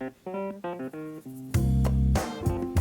Thank you.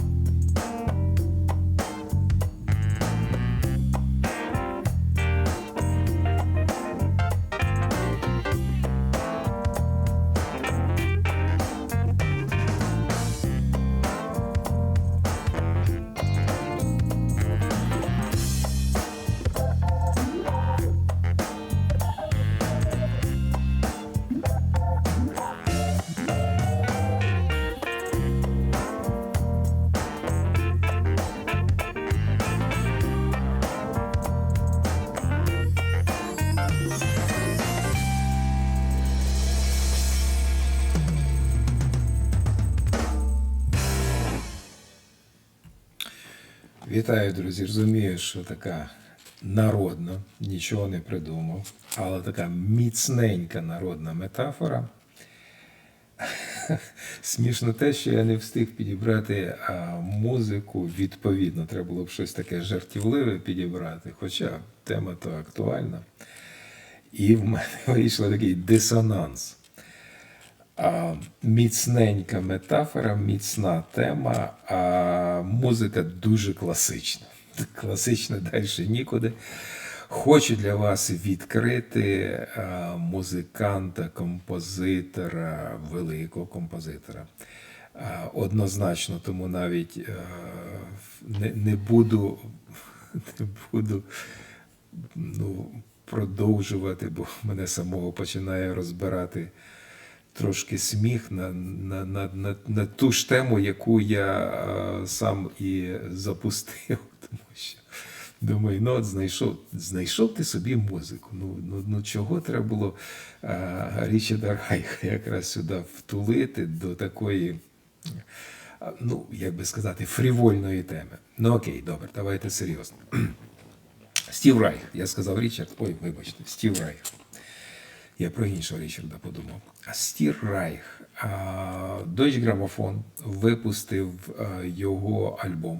Вітаю, друзі. Розумію, що така народна, нічого не придумав, але така міцненька народна метафора. Смішно те, що я не встиг підібрати музику відповідно. Треба було б щось таке жартівливе підібрати, хоча тема то актуальна. І в мене вийшов такий дисонанс. А, міцненька метафора, міцна тема, а музика дуже класична. Класична далі нікуди. Хочу для вас відкрити а, музиканта, композитора, великого композитора. А, Однозначно, тому навіть а, не, не буду, не буду ну, продовжувати, бо мене самого починає розбирати трошки сміх на, на, на, на, на ту ж тему, яку я е, сам і запустив. Тому що думаю, ну от знайшов, знайшов ти собі музику. Ну, ну, ну чого треба було е, Річарда Райха якраз сюди втулити до такої. е, Ну, як би сказати, фрівольної теми. Ну окей, добре, давайте серйозно. Стів Райх, я сказав Річард, ой, вибачте, Стів Райх. Я про іншого Річарда подумав. Стір Райх, Deutsche Grammophon випустив його альбом.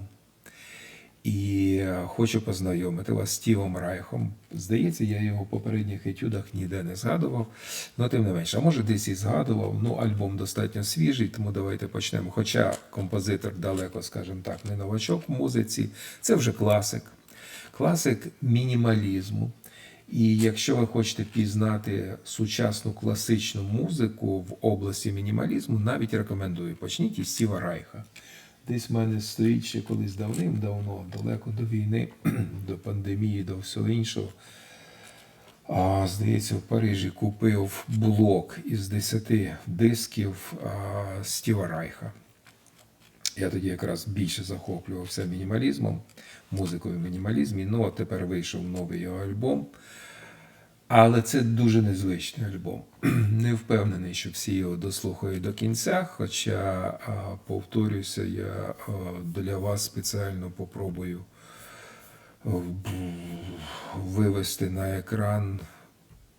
І хочу познайомити вас з Стівом Райхом. Здається, я його в попередніх етюдах ніде не згадував. Ну, тим не менше, а може десь і згадував. Ну, альбом достатньо свіжий, тому давайте почнемо. Хоча композитор далеко, скажімо так, не новачок в музиці, це вже класик. Класик мінімалізму. І якщо ви хочете пізнати сучасну класичну музику в області мінімалізму, навіть рекомендую. Почніть із Стіва Райха. Десь в мене стоїть ще колись давним-давно, далеко до війни, до пандемії, до всього іншого. А, здається, в Парижі купив блок із 10 дисків а, Стіва Райха. Я тоді якраз більше захоплювався мінімалізмом, музикою в мінімалізмі. Ну, а тепер вийшов новий його альбом. Але це дуже незвичний альбом. Не впевнений, що всі його дослухають до кінця. Хоча, повторюся, я для вас спеціально попробую вивести на екран,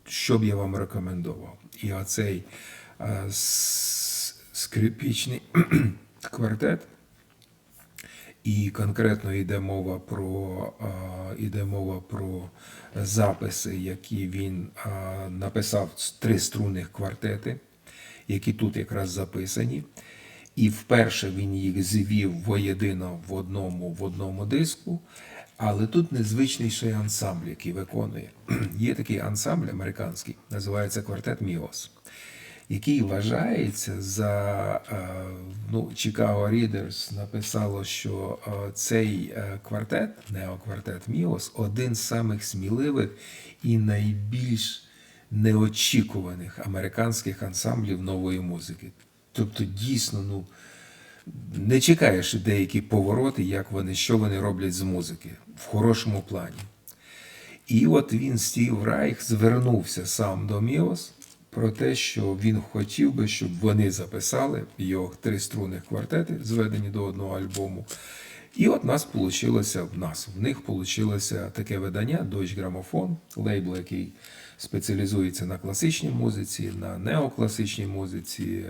що б я вам рекомендував. І оцей скрипічний квартет. І конкретно йде мова про йде мова про записи, які він написав з три струнних квартети, які тут якраз записані. І вперше він їх звів воєдино в одному, в одному диску. Але тут незвичний ансамбль, який виконує. Є такий ансамбль американський, називається квартет Міос який вважається за е, ну, Chicago Readers написало, що е, цей е, квартет, неоквартет Міос, один з самих сміливих і найбільш неочікуваних американських ансамблів нової музики. Тобто, дійсно, ну. Не чекаєш деякі повороти, як вони, що вони роблять з музики в хорошому плані. І от він, Стів Райх, звернувся сам до Міос про те, що він хотів би, щоб вони записали його три струнних квартети, зведені до одного альбому. І от нас получилося в нас. В них вийшло таке видання Deutsche Grammophon, лейбл, який спеціалізується на класичній музиці, на неокласичній музиці.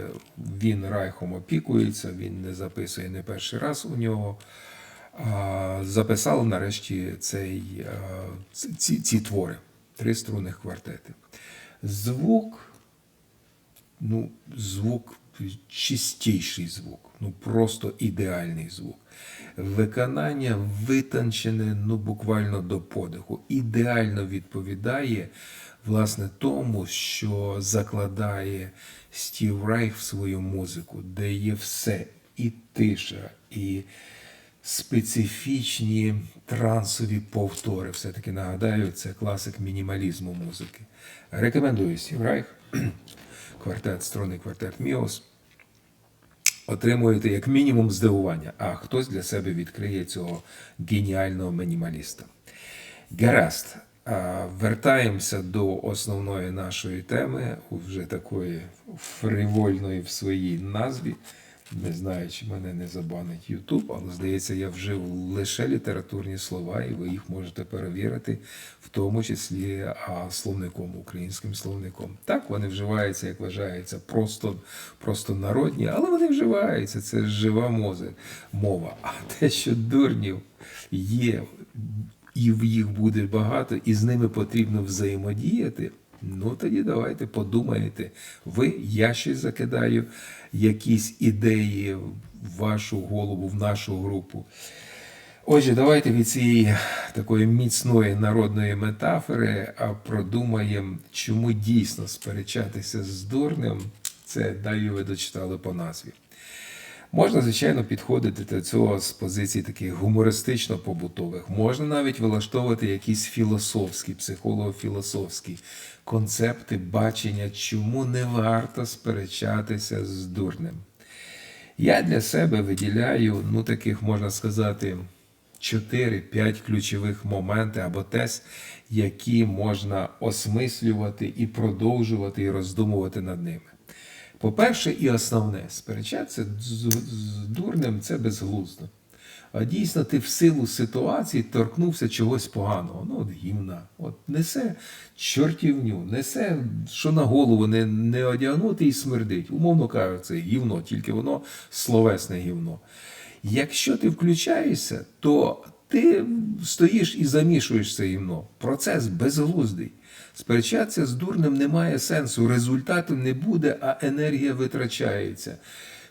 Він райхом опікується, він не записує не перший раз у нього. Записали нарешті цей, ці, ці твори, три струнних квартети. Звук ну, звук, чистіший звук, ну просто ідеальний звук. Виконання витончене, ну буквально до подиху. Ідеально відповідає власне тому, що закладає Стів Райх в свою музику, де є все і тиша, і специфічні трансові повтори. Все-таки нагадаю, це класик мінімалізму музики. Рекомендую Стів Райх, квартет, струнний квартет Міос. Отримуєте як мінімум здивування, а хтось для себе відкриє цього геніального мінімаліста. Гаразд. Вертаємося до основної нашої теми, вже такої фривольної в своїй назві. Не знаю, чи мене не забанить Ютуб, але здається, я вжив лише літературні слова, і ви їх можете перевірити, в тому числі а, словником, українським словником. Так, вони вживаються, як вважається, просто, просто народні, але вони вживаються. Це жива моза, мова. А те, що дурнів є, і в їх буде багато, і з ними потрібно взаємодіяти. Ну тоді давайте подумайте. Ви, я ще закидаю якісь ідеї в вашу голову, в нашу групу. Отже, давайте від цієї такої міцної народної метафори продумаємо, чому дійсно сперечатися з дурним. Це далі ви дочитали по назві. Можна, звичайно, підходити до цього з позицій таких гумористично-побутових. Можна навіть вилаштовувати якісь філософські, психолого-філософські концепти бачення, чому не варто сперечатися з дурним. Я для себе виділяю, ну, таких, можна сказати, 4-5 ключових моменти або тез, які можна осмислювати і продовжувати, і роздумувати над ними. По-перше, і основне, сперечатися з, з дурним це безглуздо. А дійсно, ти в силу ситуації торкнувся чогось поганого. Ну, от гімна. От несе чортівню, несе, що на голову не, не одягнути і смердить. Умовно кажучи, це гівно, тільки воно словесне гівно. Якщо ти включаєшся, то ти стоїш і замішуєш це гівно. Процес безглуздий. Сперечатися з дурним немає сенсу, результату не буде, а енергія витрачається.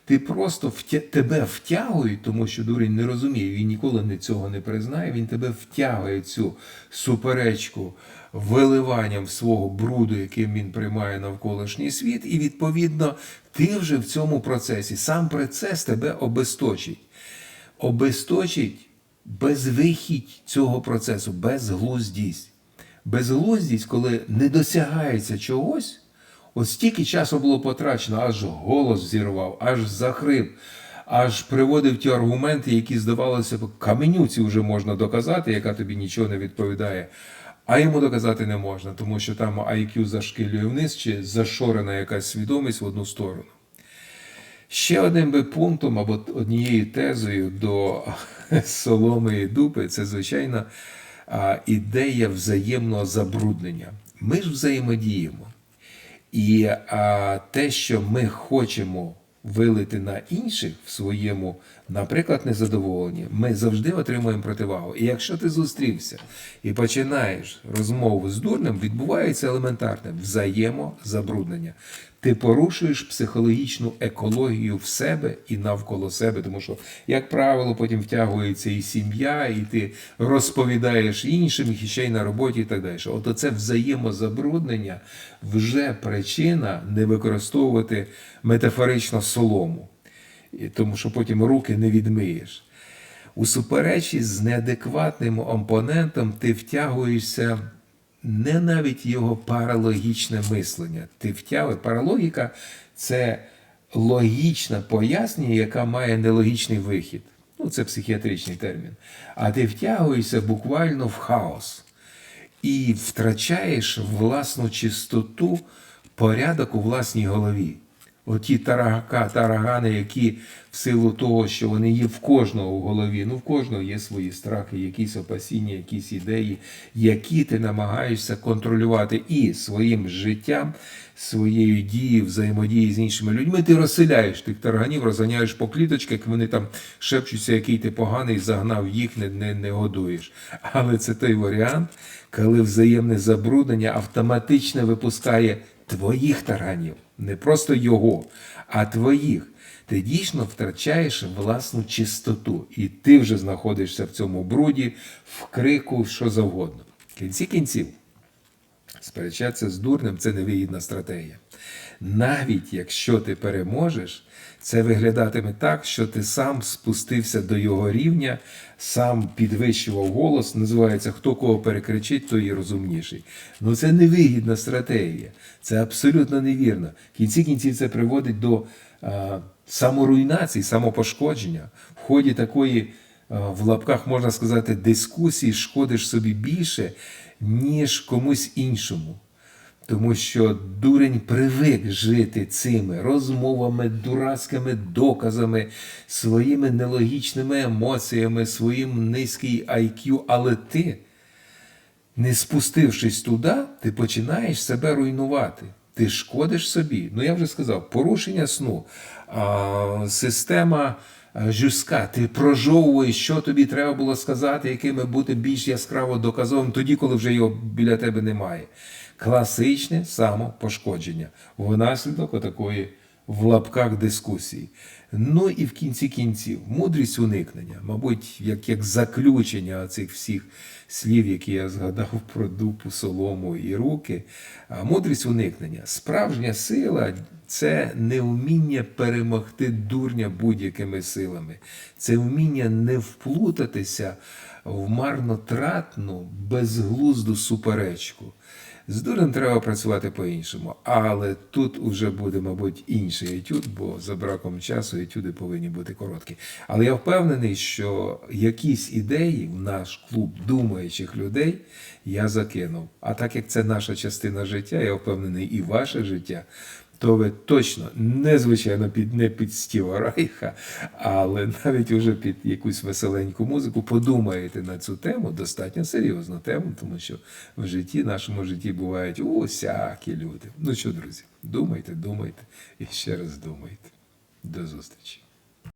Ти просто втя... тебе втягують, тому що дурень не розуміє, він ніколи не цього не признає. Він тебе втягує цю суперечку виливанням свого бруду, яким він приймає навколишній світ, і відповідно ти вже в цьому процесі. Сам процес тебе обесточить. Обесточить безвихідь цього процесу, безглуздість. Безглуздість, коли не досягається чогось. От стільки часу було потрачено, аж голос зірвав, аж захрип, аж приводив ті аргументи, які, здавалося б, каменюці вже можна доказати, яка тобі нічого не відповідає. А йому доказати не можна, тому що там IQ зашкилює вниз чи зашорена якась свідомість в одну сторону. Ще одним би пунктом або однією тезою до соломи і дупи це, звичайно, ідея взаємного забруднення. Ми ж взаємодіємо. І а, те, що ми хочемо вилити на інших в своєму, наприклад, незадоволенні, ми завжди отримуємо противагу. І якщо ти зустрівся і починаєш розмову з дурним, відбувається елементарне взаємозабруднення. Ти порушуєш психологічну екологію в себе і навколо себе, тому що, як правило, потім втягується і сім'я, і ти розповідаєш іншим, і ще й на роботі, і так далі. От оце взаємозабруднення вже причина не використовувати метафорично солому, тому що потім руки не відмиєш. У суперечі з неадекватним опонентом ти втягуєшся не навіть його паралогічне мислення. Ти втягує. Паралогіка це логічне пояснення, яка має нелогічний вихід. Ну, це психіатричний термін. А ти втягуєшся буквально в хаос і втрачаєш власну чистоту, порядок у власній голові. Оті тарагака, тарагани, які в силу того, що вони є в кожного в голові, ну в кожного є свої страхи, якісь опасіння, якісь ідеї, які ти намагаєшся контролювати і своїм життям, своєю дією, взаємодією з іншими людьми. Ти розселяєш тих тараганів, розганяєш по кліточках, вони там шепчуться, який ти поганий, загнав їх, не, не, не годуєш. Але це той варіант, коли взаємне забруднення автоматично випускає твоїх тараганів. Не просто його, а твоїх, ти дійсно втрачаєш власну чистоту. І ти вже знаходишся в цьому бруді, в крику, що завгодно. В кінці кінців, Сперечатися з дурнем це невигідна стратегія. Навіть якщо ти переможеш, це виглядатиме так, що ти сам спустився до його рівня, сам підвищував голос, називається хто кого перекричить, той і розумніший. Ну це невигідна стратегія, це абсолютно невірно. В кінці кінців це приводить до а, саморуйнації, самопошкодження. В ході такої в лапках можна сказати дискусії шкодиш собі більше, ніж комусь іншому. Тому що дурень привик жити цими розмовами, дурацькими доказами, своїми нелогічними емоціями, своїм низький IQ, але ти, не спустившись туди, ти починаєш себе руйнувати. Ти шкодиш собі. Ну я вже сказав, порушення сну, система а, жорстка. Ти прожовуєш, що тобі треба було сказати, якими бути більш яскраво доказовим, тоді, коли вже його біля тебе немає. Класичне самопошкодження внаслідок отакої в лапках дискусії. Ну і в кінці кінців, мудрість уникнення, мабуть, як, як заключення цих всіх слів, які я згадав про дупу, солому і руки. Мудрість уникнення. Справжня сила це не вміння перемогти дурня будь-якими силами. Це вміння не вплутатися в марнотратну, безглузду суперечку. З дурем треба працювати по-іншому, але тут уже буде, мабуть, інший етюд, бо за браком часу етюди повинні бути короткі. Але я впевнений, що якісь ідеї в наш клуб думаючих людей я закинув. А так як це наша частина життя, я впевнений, і ваше життя. То ви точно незвичайно під не під Стіва Райха, але навіть уже під якусь веселеньку музику подумаєте на цю тему, достатньо серйозну тему, тому що в житті, нашому житті бувають усякі люди. Ну що, друзі, думайте, думайте і ще раз думайте. До зустрічі.